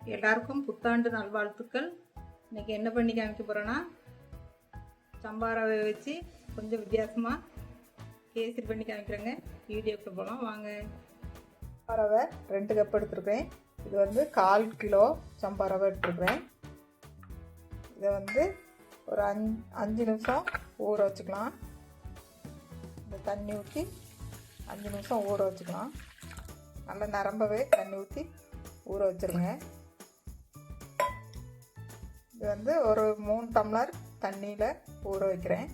எல்லாருக்கும் புத்தாண்டு நல்வாழ்த்துக்கள். இன்னைக்கு என்ன பண்ணி காமிக்க போகிறேன்னா சம்பாரவை வச்சு கொஞ்சம் வித்தியாசமாக கேசரி பண்ணி காமிக்கிறேங்க. வீடியோக்கு போகலாம் வாங்க. ரவை ரெண்டு கப் எடுத்துருக்கேன் இது வந்து கால் கிலோ சம்பா ரவை எடுத்துருக்கேன் இதை வந்து ஒரு அஞ் அஞ்சு நிமிஷம் ஊற வச்சுக்கலாம். இந்த தண்ணி ஊற்றி அஞ்சு நிமிஷம் ஊற வச்சுக்கலாம். நல்லா நரம்பவே தண்ணி ஊற்றி ஊற வச்சுருங்க. இது வந்து ஒரு மூணு டம்ளர் தண்ணியில் ஊற வைக்கிறேன்.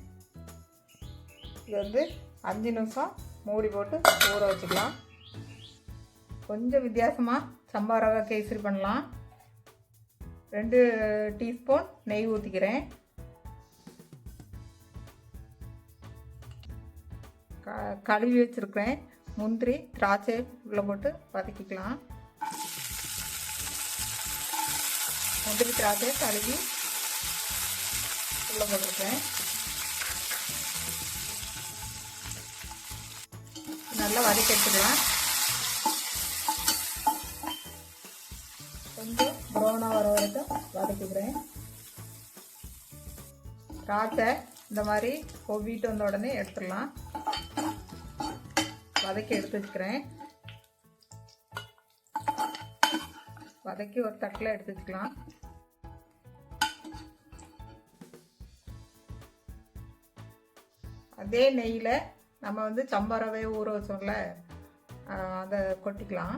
இது வந்து அஞ்சு நிமிஷம் மூடி போட்டு ஊற வச்சுக்கலாம். கொஞ்சம் வித்தியாசமாக சம்பா ரவை கேசரி பண்ணலாம். ரெண்டு டீஸ்பூன் நெய் ஊற்றிக்கிறேன் க கழுவி வச்சுருக்கிறேன். முந்திரி திராட்சை உள்ளே போட்டு வதக்கிக்கலாம். முந்திரி திராட்சை கழுவி உள்ள போட்டிருக்கேன். நல்லா வதக்கி எடுத்துக்கலாம். கொஞ்சம் ப்ரௌனாக வர வரைக்கும் வதக்கிக்கிறேன். திராட்சை இந்த மாதிரி கொவிட்டு வந்த உடனே எடுத்துடலாம். வதக்கி எடுத்து வச்சுக்கிறேன். வதக்கி ஒரு தட்டில் எடுத்து வச்சுக்கலாம். அதே நெய்யில் நம்ம வந்து சம்பா ரவையை ஊற வச்சோம்ல அதை கொட்டிக்கலாம்.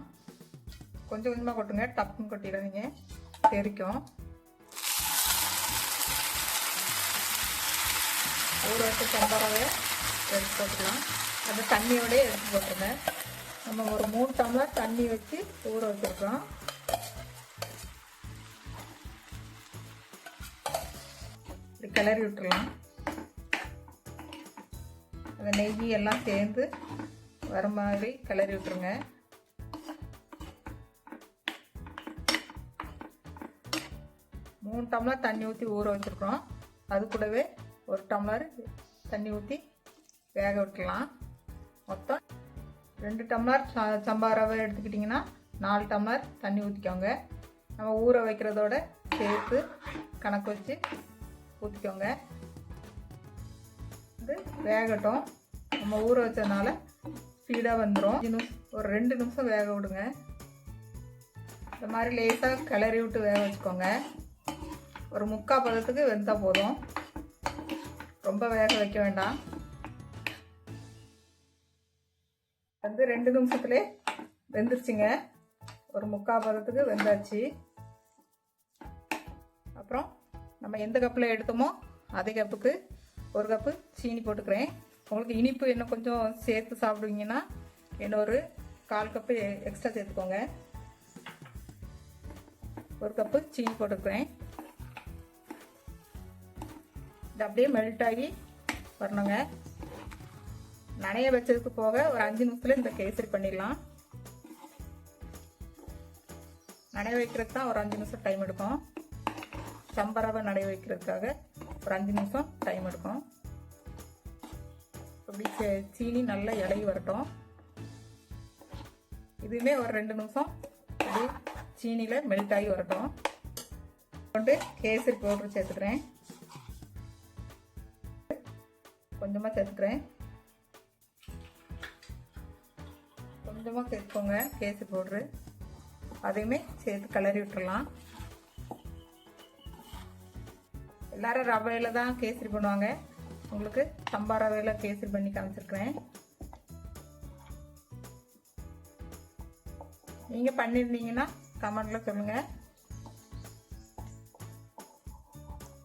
கொஞ்சம் கொஞ்சமாக கொட்டுங்க. டப்புன்னு கொட்டிடாதீங்க. தெரிக்கும் ஊற வச்ச சம்பா ரவையை எடுத்து போட்டுக்கலாம். அந்த தண்ணியோடய எடுத்து போட்டுருங்க. நம்ம ஒரு மூணு டம்ளர் தண்ணி வச்சு ஊற வச்சுருக்கோம். இப்படி கிளறி விட்டுறலாம். அந்த நெய் எல்லாம் சேர்ந்து வர மாதிரி கிளறி விட்டுருங்க. மூணு டம்ளர் தண்ணி ஊற்றி ஊற வச்சுருக்குறோம். அது கூடவே ஒரு டம்ளர் தண்ணி ஊற்றி வேக விட்டுலாம் மொத்தம் ரெண்டு டம்ளர் ச- சம்பா ரவை எடுத்துக்கிட்டிங்கன்னா நாலு டம்ளர் தண்ணி ஊற்றிக்கோங்க நம்ம ஊற வைக்கிறதோட சேர்த்து கணக்கு வச்சு ஊற்றிக்கோங்க வந்து வேகட்டும். நம்ம ஊற வச்சதுனால ஸ்பீடாக வந்துடும் நிமிஷம் ஒரு ரெண்டு நிமிஷம் வேக விடுங்க. இந்த மாதிரி லேசாக கிளறி விட்டு வேக வச்சுக்கோங்க. ஒரு முக்கால் பதத்துக்கு வெந்தால் போதும். ரொம்ப வேக வைக்க வேண்டாம். வந்து ரெண்டு நிமிஷத்துலே வெந்துருச்சுங்க. ஒரு முக்கால் பதத்துக்கு வெந்தாச்சு. அப்புறம் நம்ம எந்த கப்பில் எடுத்தோமோ அதே கப்புக்கு ஒரு கப்பு சீனி போட்டுக்கிறேன். உங்களுக்கு இனிப்பு இன்னும் கொஞ்சம் சேர்த்து சாப்பிடுவீங்கன்னா இன்னொரு கால் கப்பு எக்ஸ்ட்ரா சேர்த்துக்கோங்க. ஒரு கப்பு சீனி போட்டுக்கிறேன். இது அப்படியே மெல்ட் ஆகி வரணுங்க. நனைய வச்சதுக்கு போக ஒரு அஞ்சு நிமிஷத்துல இந்த கேசரி பண்ணிடலாம். நனைய வைக்கிறதுக்கு தான் ஒரு அஞ்சு நிமிஷம் டைம் எடுக்கும். சம்பரவை நடைய வைக்கிறதுக்காக ஒரு அஞ்சு நிமிஷம் டைம் எடுக்கும். அப்படி சீனி நல்லா இலகி வரட்டும். இதுவுமே ஒரு ரெண்டு நிமிஷம் அப்படி சீனியில் மெல்ட் ஆகி வரட்டும். கொண்டு கேசரி பவுட்ரு சேர்த்துக்கிறேன். கொஞ்சமாக சேர்த்துக்கிறேன். கொஞ்சமாக சேர்த்துக்கோங்க கேசரி பவுட்ரு. அதையுமே சேர்த்து கிளறி விட்டுடலாம் எல்லாரும் ரவையில் தான் கேசரி பண்ணுவாங்க. உங்களுக்கு சம்பா ரவையில் கேசரி பண்ணி காமிச்சிருக்கிறேன். நீங்கள் பண்ணியிருந்தீங்கன்னா கமெண்டில் சொல்லுங்கள்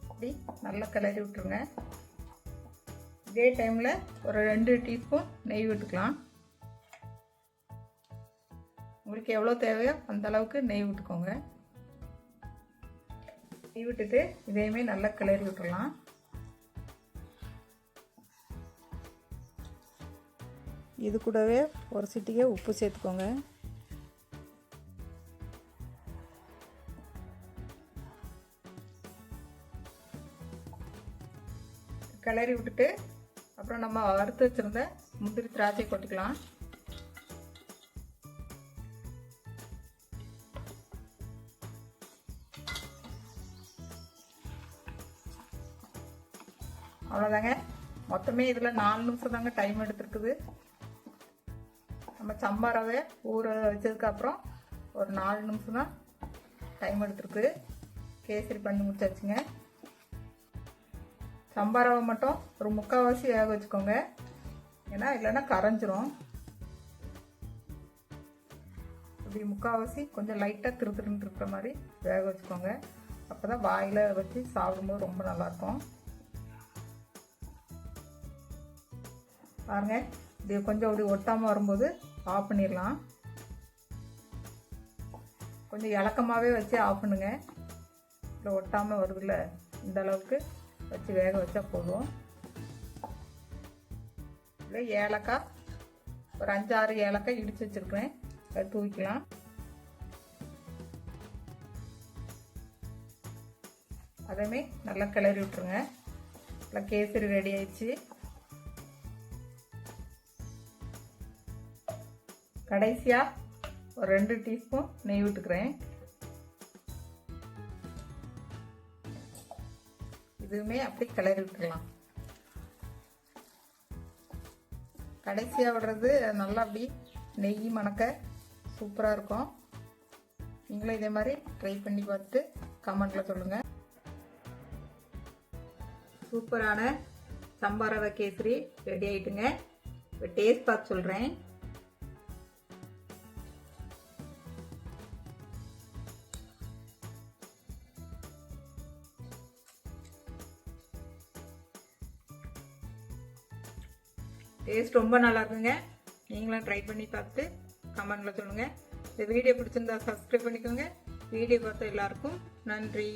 இப்படி நல்லா கிளறி விட்டுருங்க. இதே டைமில் ஒரு ரெண்டு டீஸ்பூன் நெய் விட்டுக்கலாம். உங்களுக்கு எவ்வளோ தேவையோ அந்த அளவுக்கு நெய் விட்டுக்கோங்க. நெய் விட்டுட்டு இதையுமே நல்லா கிளறி விட்டுடலாம் இது கூடவே ஒரு சிட்டிக்கே உப்பு சேர்த்துக்கோங்க. கிளறி விட்டுட்டு அப்புறம் நம்ம அறுத்து வச்சுருந்த முந்திரி திராட்சை கொட்டிக்கலாம். அவ்வளோதாங்க மொத்தமே இதில் நாலு நிமிஷம் தாங்க டைம் எடுத்துருக்குது. நம்ம சம்பா ரவை ஊற வச்சதுக்கப்புறம் ஒரு நாலு நிமிஷம் தான் டைம் எடுத்துருக்கு. கேசரி பண்ணி முடிச்சாச்சுங்க. சம்பாரவை மட்டும் ஒரு முக்கால்வாசி வேக வச்சுக்கோங்க. ஏன்னா இல்லைன்னா கரைஞ்சிரும். இப்படி முக்கால்வாசி கொஞ்சம் லைட்டாக திரு இருக்கிற மாதிரி வேக வச்சுக்கோங்க. அப்போ தான் வாயில் வச்சு சாப்பிடும்போது ரொம்ப நல்லாயிருக்கும். பாருங்க இது கொஞ்சம் அப்படி ஒட்டாமல் வரும்போது ஆஃப் பண்ணிடலாம். கொஞ்சம் இலக்கமாகவே வச்சு ஆஃப் பண்ணுங்க. இல்லை ஒட்டாமல் வருதுல்ல இந்த அளவுக்கு வச்சு வேக வச்சா போதும். இல்லை ஏலக்காய் ஒரு அஞ்சாறு ஏலக்காய் இடித்து வச்சுருக்கிறேன். அதை தூக்கிக்கலாம் அதையுமே நல்லா கிளறி விட்டுருங்க. நல்லா கேசரி ரெடி ஆயிடுச்சு. கடைசியாக ஒரு ரெண்டு டீஸ்பூன் நெய் விட்டுக்கிறேன் இதுவுமே அப்படி கிளறி விட்டுக்கலாம் கடைசியாக விடுறது நல்லா அப்படி நெய் மணக்க சூப்பராக இருக்கும். நீங்களும் இதே மாதிரி ட்ரை பண்ணி பார்த்துட்டு கமெண்ட்டில் சொல்லுங்கள் சூப்பரான சம்பார் கேசரி ரெடி ஆகிட்டுங்க இப்போ டேஸ்ட் பார்த்து சொல்கிறேன் டேஸ்ட் ரொம்ப நல்லா இருக்குங்க நீங்களும் ட்ரை பண்ணி பார்த்து கமெண்ட்டில் சொல்லுங்கள் இந்த வீடியோ பிடிச்சிருந்தா சப்ஸ்கிரைப் பண்ணிக்கோங்க. வீடியோ பார்த்த எல்லாருக்கும் நன்றி.